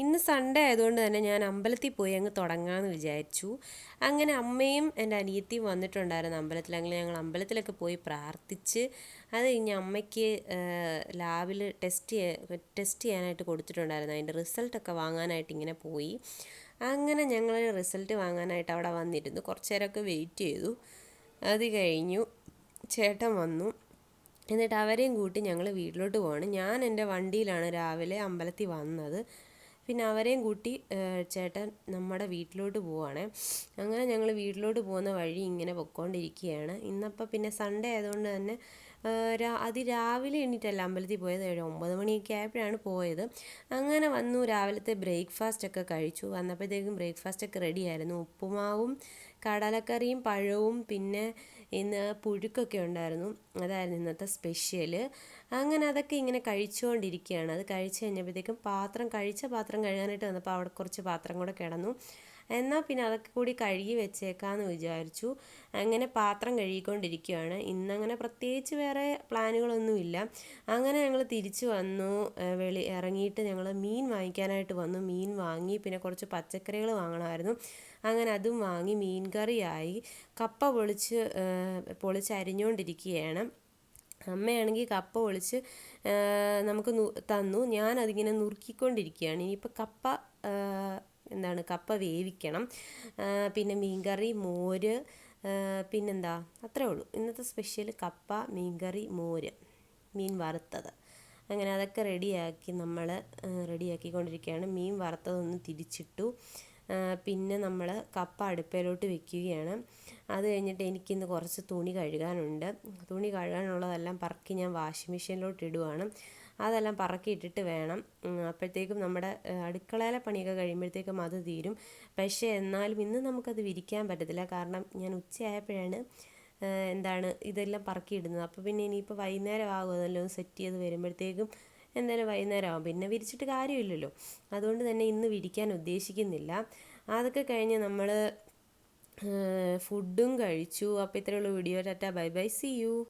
ഇന്ന് സൺഡേ ആയതുകൊണ്ട് തന്നെ ഞാൻ അമ്പലത്തിൽ പോയി അങ്ങ് തുടങ്ങാമെന്ന് വിചാരിച്ചു. അങ്ങനെ അമ്മയും എന്റെ അനിയത്തിയും വന്നിട്ടുണ്ടായിരുന്നു അമ്പലത്തിൽ. അങ്ങനെ ഞങ്ങൾ അമ്പലത്തിലൊക്കെ പോയി പ്രാർത്ഥിച്ച് അത് കഴിഞ്ഞ് അമ്മയ്ക്ക് ലാബിൽ ടെസ്റ്റ് ടെസ്റ്റ് ചെയ്യാനായിട്ട് കൊടുത്തിട്ടുണ്ടായിരുന്നു. അതിന്റെ റിസൾട്ടൊക്കെ വാങ്ങാനായിട്ട് ഇങ്ങനെ പോയി. അങ്ങനെ ഞങ്ങൾ റിസൾട്ട് വാങ്ങാനായിട്ട് അവിടെ വന്നിരുന്നു. കുറച്ച് നേരമൊക്കെ വെയിറ്റ് ചെയ്തു. അത് കഴിഞ്ഞു. ചേട്ടൻ വന്നു. എന്നിട്ട് അവരെയും കൂട്ടി ഞങ്ങൾ വീട്ടിലോട്ട് പോവാണ്. ഞാൻ എന്റെ വണ്ടിയിലാണ് രാവിലെ അമ്പലത്തിൽ വന്നത്. പിന്നെ അവരെയും കൂട്ടി ചേട്ടൻ നമ്മുടെ വീട്ടിലോട്ട് പോവാണ്. അങ്ങനെ ഞങ്ങൾ വീട്ടിലോട്ട് പോകുന്ന വഴി ഇങ്ങനെ പൊയ്ക്കൊണ്ടിരിക്കുകയാണ് ഇന്നപ്പോൾ പിന്നെ സൺഡേ ആയതുകൊണ്ട് തന്നെ അതിരാവിലെ എണീറ്റല്ല അമ്പലത്തിൽ പോയത്. ഏഴ് ഒമ്പത് മണിയൊക്കെ ആയപ്പോഴാണ് പോയത്. അങ്ങനെ വന്നു രാവിലത്തെ ബ്രേക്ക്ഫാസ്റ്റ് ഒക്കെ കഴിച്ചു. വന്നപ്പോഴത്തേക്കും ബ്രേക്ക്ഫാസ്റ്റ് ഒക്കെ റെഡി ആയിരുന്നു. ഉപ്പുമാവും കടലക്കറിയും പഴവും പിന്നെ ഇന്ന് പുഴുക്കൊക്കെ ഉണ്ടായിരുന്നു. അതായിരുന്നു ഇന്നത്തെ സ്പെഷ്യൽ അങ്ങനെ അതൊക്കെ ഇങ്ങനെ കഴിച്ചുകൊണ്ടിരിക്കുകയാണ്. അത് കഴിച്ച് കഴിഞ്ഞപ്പോഴത്തേക്കും പാത്രം കഴിച്ച പാത്രം കഴുകാനായിട്ട് വന്നപ്പോൾ അവിടെ കുറച്ച് പാത്രം കൂടെ കിടന്നു. എന്നാൽ പിന്നെ അതൊക്കെ കൂടി കഴുകി വെച്ചേക്കാമെന്ന് വിചാരിച്ചു. അങ്ങനെ പാത്രം കഴുകിക്കൊണ്ടിരിക്കുകയാണ് ഇന്നങ്ങനെ പ്രത്യേകിച്ച് വേറെ പ്ലാനുകളൊന്നുമില്ല. അങ്ങനെ ഞങ്ങൾ തിരിച്ചു വന്നു. വെളി ഇറങ്ങിയിട്ട് ഞങ്ങൾ മീൻ വാങ്ങിക്കാനായിട്ട് വന്നു. മീൻ വാങ്ങി പിന്നെ കുറച്ച് പച്ചക്കറികൾ വാങ്ങണമായിരുന്നു. അങ്ങനെ അതും വാങ്ങി മീൻ കറിയായി. കപ്പ പൊളിച്ച് പൊളിച്ചരിഞ്ഞുകൊണ്ടിരിക്കുകയാണ് അമ്മയാണെങ്കിൽ കപ്പ ഒളിച്ച് നമുക്ക് തന്നു. ഞാനതിങ്ങനെ നുറുക്കിക്കൊണ്ടിരിക്കുകയാണ്. ഇനിയിപ്പോൾ കപ്പ എന്താണ് കപ്പ വേവിക്കണം. പിന്നെ മീൻകറി മോര് പിന്നെന്താ അത്രേ ഉള്ളൂ. ഇന്നത്തെ സ്പെഷ്യൽ കപ്പ മീൻകറി മോര് മീൻ വറുത്തത്. അങ്ങനെ അതൊക്കെ റെഡിയാക്കി നമ്മൾ റെഡിയാക്കിക്കൊണ്ടിരിക്കുകയാണ്. മീൻ വറുത്തതൊന്ന് തിരിച്ചിട്ടു. പിന്നെ നമ്മൾ കപ്പ അടുപ്പയിലോട്ട് വെക്കുകയാണ്. അത് കഴിഞ്ഞിട്ട് എനിക്കിന്ന് കുറച്ച് തുണി കഴുകാനുണ്ട്. തുണി കഴുകാനുള്ളതെല്ലാം പറക്കി ഞാൻ വാഷിംഗ് മെഷീനിലോട്ട് ഇടുവാണ്. അതെല്ലാം പറക്കി ഇട്ടിട്ട് വേണം അപ്പോഴത്തേക്കും നമ്മുടെ അടുക്കളയിലെ പണിയൊക്കെ കഴിയുമ്പോഴത്തേക്കും അത് തീരും. പക്ഷേ എന്നാലും ഇന്ന് നമുക്കത് വിരിക്കാൻ പറ്റത്തില്ല. കാരണം ഞാൻ ഉച്ചയായപ്പോഴാണ് എന്താണ് ഇതെല്ലാം പറക്കി ഇടുന്നത് അപ്പോൾ പിന്നെ ഇനിയിപ്പോൾ വൈകുന്നേരം ആകുമല്ലോ സെറ്റ് ചെയ്ത് വരുമ്പോഴത്തേക്കും എന്തായാലും വൈകുന്നേരം ആകും. പിന്നെ വിരിച്ചിട്ട് കാര്യമില്ലല്ലോ. അതുകൊണ്ട് തന്നെ ഇന്ന് വിരിക്കാൻ ഉദ്ദേശിക്കുന്നില്ല. അതൊക്കെ കഴിഞ്ഞ് നമ്മൾ ഫുഡും കഴിച്ചു. അപ്പോൾ ഇത്രയുള്ള video. Tata bye bye. See you